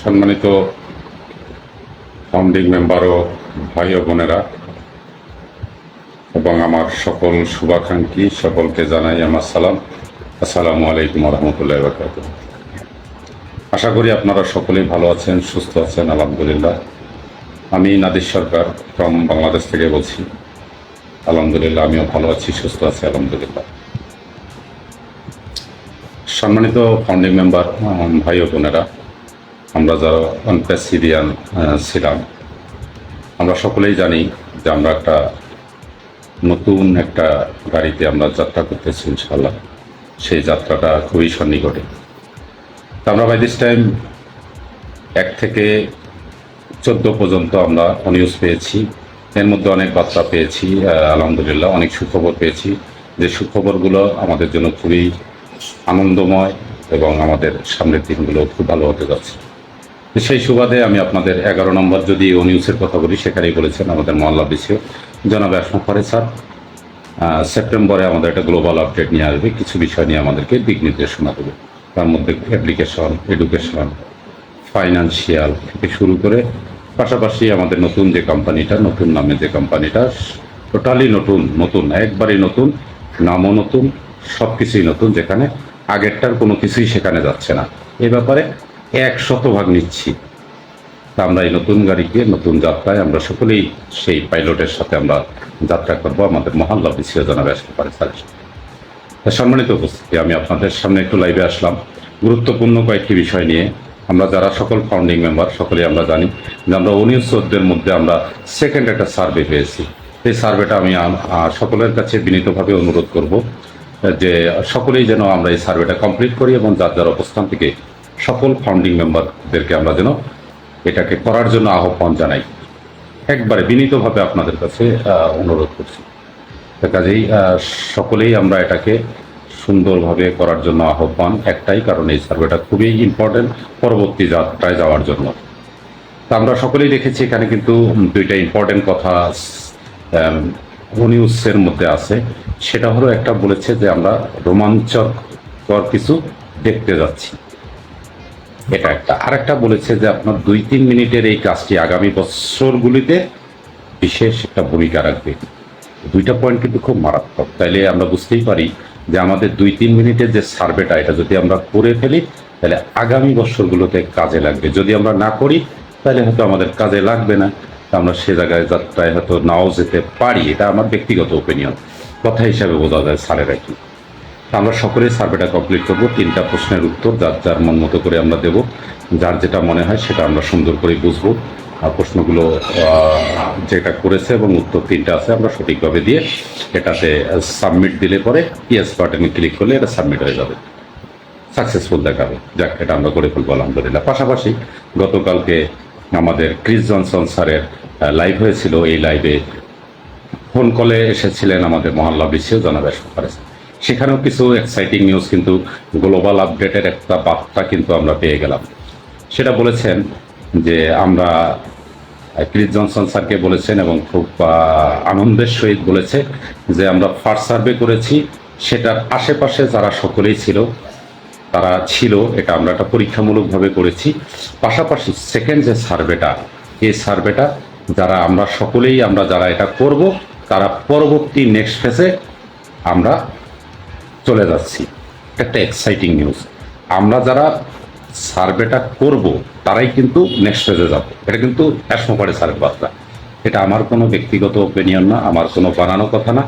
সম্মানিত founding member ও ভাই ও বোনেরা, এবং আমার সকল শুভাকাঙ্ক্ষী সকলকে জানাই আমার সালাম। আসসালামু আলাইকুম রহমতুল্লাহ বরকাত আশা করি আপনারা সকলেই ভালো আছেন, সুস্থ আছেন, আলহামদুলিল্লাহ। আমি নাদির সরকার ফ্রম বাংলাদেশ থেকে বলছি। আলহামদুলিল্লাহ, আমিও ভালো আছি, সুস্থ আছি, আলহামদুলিল্লাহ। সম্মানিত ফাউন্ডিং মেম্বার ভাই ও বোনেরা, আমরা যারা অনপ্রেসিডিয়ান ছিলাম, আমরা সকলেই জানি যে আমরা একটা নতুন একটা গাড়িতে আমরা যাত্রা করতেছি ইনশাল্লাহ সেই যাত্রাটা খুবই সন্নিকটে। তো আমরা বাই দিস টাইম এক থেকে চোদ্দ পর্যন্ত আমরা নিউজ পেয়েছি। এর মধ্যে অনেক বার্তা পেয়েছি আলহামদুলিল্লাহ, অনেক সুখবর পেয়েছি। যে সুখবরগুলো আমাদের জন্য খুবই আনন্দময় এবং আমাদের সামনের দিনগুলো খুব ভালো হতে যাচ্ছে। সেই সুবাদে আমি আপনাদের এগারো নম্বর যদি ও নিউজের কথা বলি, সেখানেই বলেছেন আমাদের মহল্লা বিসিও। জনাব আসমা করে স্যার সেপ্টেম্বরে আমাদের একটা গ্লোবাল আপডেট নিয়ে আসবে। কিছু বিষয় নিয়ে আমাদেরকে দিক নির্দেশনা দেবে। তার মধ্যে অ্যাপ্লিকেশন এডুকেশন ফাইন্যান্সিয়াল থেকে শুরু করে পাশাপাশি আমাদের নতুন যে কোম্পানিটা নতুন নামে যে কোম্পানিটা টোটালি নতুন নতুন একবারই নতুন, নামও নতুন সব কিছুই নতুন, যেখানে আগেরটার কোনো কিছুই সেখানে যাচ্ছে না। এ ব্যাপারে এক শতভাগ নিচ্ছি। তা আমরা এই নতুন গাড়িকে নতুন যাত্রায় আমরা সকলেই সেই পাইলটের সাথে আমরা যাত্রা করব। আমাদের মহল্লা বিসিও জানাবে আসতে পারে। তা সম্মানিত উপস্থিতি, আমি আপনাদের সামনে একটু লাইভে আসলাম। গুরুত্বপূর্ণ কয়েকটি বিষয় নিয়ে। আমরা যারা সকল ফাউন্ডিং মেম্বার সকলেই আমরা জানি যে আমরা উনিশ চোদ্দের মধ্যে আমরা সেকেন্ড একটা সার্ভে পেয়েছি। এই সার্ভেটা আমি সকলের কাছে বিনীতভাবে অনুরোধ করব। যে সকলেই যেন আমরা এই সার্ভেটা কমপ্লিট করি এবং যার যার অবস্থান থেকে সকল ফাউন্ডিং মেম্বারদেরকে আমরা যেন এটাকে করার জন্য আহ্বান জানাই। একবারে বিনীতভাবে আপনাদের কাছে অনুরোধ করছি। কাজেই সকলেই আমরা এটাকে সুন্দরভাবে করার জন্য আহ্বান একটাই, কারণ এই সার্ভেটা খুবই ইম্পর্টেন্ট পরবর্তী যাত্রায় যাওয়ার জন্য। তা আমরা সকলেই দেখেছি এখানে কিন্তু দুইটা ইম্পর্টেন্ট কথা নিউজের মধ্যে আছে। সেটা হলো একটা বলেছে যে আমরা রোমাঞ্চকর কিছু দেখতে যাচ্ছি। এটা একটা। আরেকটা বলেছে যে আপনার দুই তিন মিনিটের এই কাজটি আগামী বছরগুলিতে বিশেষ একটা ভূমিকা রাখবে। দুইটা পয়েন্ট কিন্তু খুব মারাত্মক। তাইলে আমরা বুঝতেই পারি যে আমাদের দুই তিন মিনিটের যে সার্ভেটা, এটা যদি আমরা করে ফেলি তাহলে আগামী বছরগুলোতে কাজে লাগবে। যদি আমরা না করি তাহলে হয়তো আমাদের কাজে লাগবে না। আমরা সে জায়গায় যাত্রায় হয়তো নাও যেতে পারি, এটা আমার ব্যক্তিগত ওপিনিয়ন কথা হিসাবে বোঝা যায় স্যারের কি তা আমরা সকলেই সার্ভেটা কমপ্লিট করব, তিনটা প্রশ্নের উত্তর যার যার মন মতো করে আমরা দেব। যার যেটা মনে হয় সেটা আমরা সুন্দর করে বুঝব। আর প্রশ্নগুলো যেটা করেছে এবং উত্তর তিনটা আছে, আমরা সঠিকভাবে দিয়ে এটাতে সাবমিট দিলে পরে ইয়েস বাটনে ক্লিক করলে এটা সাবমিট হয়ে যাবে। সাকসেসফুল দেখাবে। যাক, এটা আমরা করে ফেলব, আলহামদুলিল্লাহ। পাশাপাশি গতকালকে আমাদের ক্রিস জনসন স্যারের লাইভ হয়েছিল এই লাইভে ফোন কলে এসেছিলেন আমাদের মহল্লা বিশ্বেও জানাবে পারে সেখানেও কিছু এক্সাইটিং নিউজ কিন্তু গ্লোবাল আপডেটের একটা বার্তা কিন্তু আমরা পেয়ে গেলাম। সেটা বলেছেন যে আমরা ক্রিস জনসন স্যারকে বলেছেন এবং খুব আনন্দের সহিত বলেছে যে আমরা ফার্স্ট সার্ভে করেছি। সেটার আশেপাশে যারা সকলেই ছিল তারা ছিল, এটা আমরা একটা পরীক্ষামূলকভাবে করেছি। পাশাপাশি সেকেন্ড যে সার্ভেটা এই সার্ভেটা যারা আমরা সকলেই আমরা যারা এটা করব, তারা পরবর্তী নেক্সট ফেসে আমরা চলে যাচ্ছি। একটা এক্সাইটিং নিউজ আমরা যারা সার্ভেটা করব, তারাই কিন্তু নেক্সট ফেজে যাব। এটা কিন্তু অ্যাসমোপারে সার্ভে বার্তা। এটা আমার কোনো ব্যক্তিগত ওপিনিয়ন না, আমার কোনো বানানো কথা না।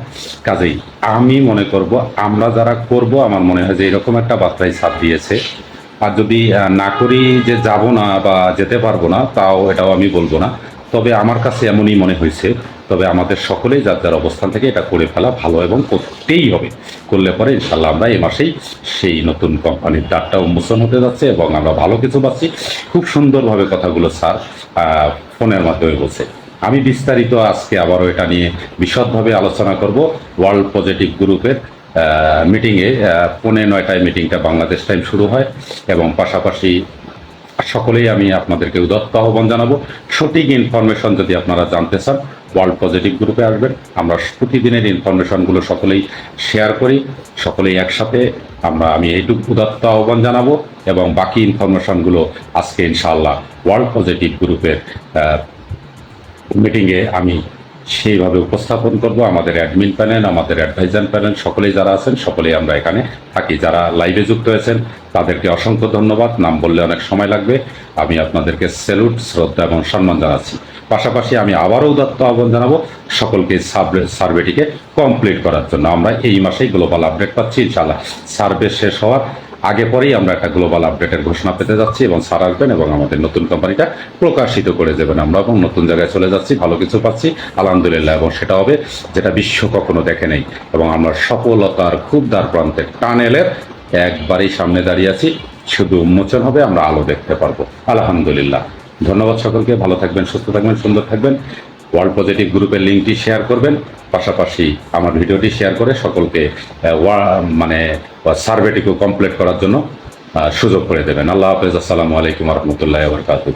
কাজেই আমি মনে করব, আমরা যারা করব, আমার মনে হয় যে এরকম একটা বার্তাই সাথ দিয়েছে। আর যদি না করি যে যাব না বা যেতে পারব না, তাও এটাও আমি বলব না। তবে আমার কাছে এমনই মনে হয়েছে, তবে আমাদের সকলেই যার যার অবস্থান থেকে এটা করে ফেলা ভালো এবং করতেই হবে। করলে পরে ইনশাল্লাহ আমরা এই মাসেই সেই নতুন কোম্পানির দ্বারটা উন্মোচন হতে যাচ্ছে এবং আমরা ভালো কিছু পাচ্ছি। খুব সুন্দরভাবে কথাগুলো স্যার ফোনের মাধ্যমে বলছে। আমি বিস্তারিত আজকে আবারও এটা নিয়ে বিশদভাবে আলোচনা করব ওয়ার্ল্ড পজিটিভ গ্রুপের মিটিংয়ে পৌনে নয়টায় মিটিংটা বাংলাদেশ টাইম শুরু হয় এবং পাশাপাশি সকলেই আমি আপনাদেরকে উদত্ত আহ্বান জানাব। সঠিক ইনফরমেশন যদি আপনারা জানতে চান, ওয়ার্ল্ড পজিটিভ গ্রুপে আসবেন। আমরা প্রতিদিনের ইনফরমেশনগুলো সকলেই শেয়ার করি, সকলেই একসাথে আমরা, আমি এইটুকু উদত্ত আহ্বান জানাব এবং বাকি ইনফরমেশনগুলো আজকে ইনশাআল্লাহ ওয়ার্ল্ড পজিটিভ গ্রুপের মিটিংয়ে আমি সেইভাবে উপস্থাপন করব। আমাদের অ্যাডমিন প্যানেল আমাদের অ্যাডভাইজার প্যানেল সকলেই যারা আছেন, সকলেই আমরা এখানে থাকি। যারা লাইভে যুক্ত হয়েছেন, তাদেরকে অসংখ্য ধন্যবাদ। নাম বললে অনেক সময় লাগবে। আমি আপনাদেরকে স্যালুট শ্রদ্ধা এবং সম্মান জানাচ্ছি। পাশাপাশি আমি আবারও উদাত্ত আহ্বান জানাব সকলকে সার্ভে সার্ভেটিকে কমপ্লিট করার জন্য। আমরা এই মাসেই গ্লোবাল আপডেট পাচ্ছি, ইনশাআল্লাহ। সার্ভে শেষ হওয়ার আগে পরেই আমরা একটা গ্লোবাল আপডেটের ঘোষণা পেতে যাচ্ছি এবং স্যার আসবেন এবং আমাদের নতুন কোম্পানিটা প্রকাশিত করে দেবেন আমরা এবং নতুন জায়গায় চলে যাচ্ছি, ভালো কিছু পাচ্ছি, আলহামদুলিল্লাহ, এবং সেটা হবে যেটা বিশ্ব কখনো দেখে নেই। এবং আমরা সফলতার খুব দ্বার প্রান্তে, টানেলের একবারেই সামনে দাঁড়িয়ে আছি। শুধু উন্মোচন হবে, আমরা আলো দেখতে পারব। আলহামদুলিল্লাহ। ধন্যবাদ সকলকে, ভালো থাকবেন, সুস্থ থাকবেন, সুন্দর থাকবেন। ওয়ার্ল্ড পজিটিভ গ্রুপের লিঙ্কটি শেয়ার করবেন। পাশাপাশি আমার ভিডিওটি শেয়ার করে সকলকে মানে সার্ভেটিকে কমপ্লিট করার জন্য সুযোগ করে দেবেন। আল্লাহ হাফেজ। আসসালামু আলাইকুম রহমতুল্লাহ বরকাতুহ।